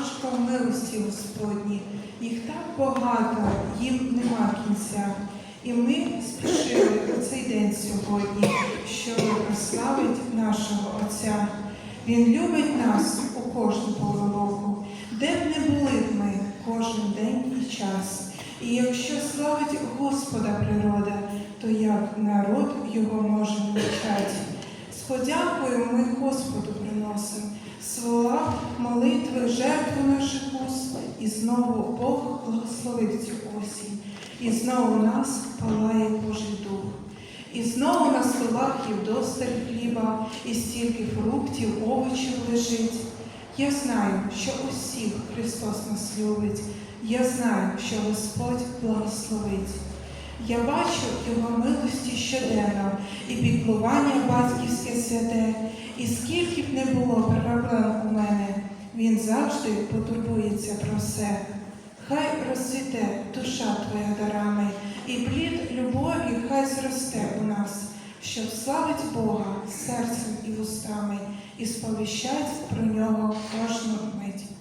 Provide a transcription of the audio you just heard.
аркушка милості Господні. Їх так багато, їм нема кінця. І ми спішили у цей день сьогодні, щоб прославити нашого Отця. Він любить нас у кожну пору де б не були б ми кожен день і час. І якщо славить Господа природа, то як народ його може навчати. З подякою ми Господу приносимо молитви, жертви наших уст, і знову Бог благословив цю осінь, і знову нас палає Божий Дух. І знову на столах є вдосталь хліба, і стільки фруктів, овочів лежить. Я знаю, що усіх Христос нас любить. Я знаю, що Господь благословить. Я бачу Його милості щоденно і піклування батьківське святе, і скільки б не було Він завжди потурбується про все. Хай розцвіте душа твоя дарами, і плід любові хай зросте у нас, щоб славить Бога серцем і вустами, і сповіщать про нього кожну мить.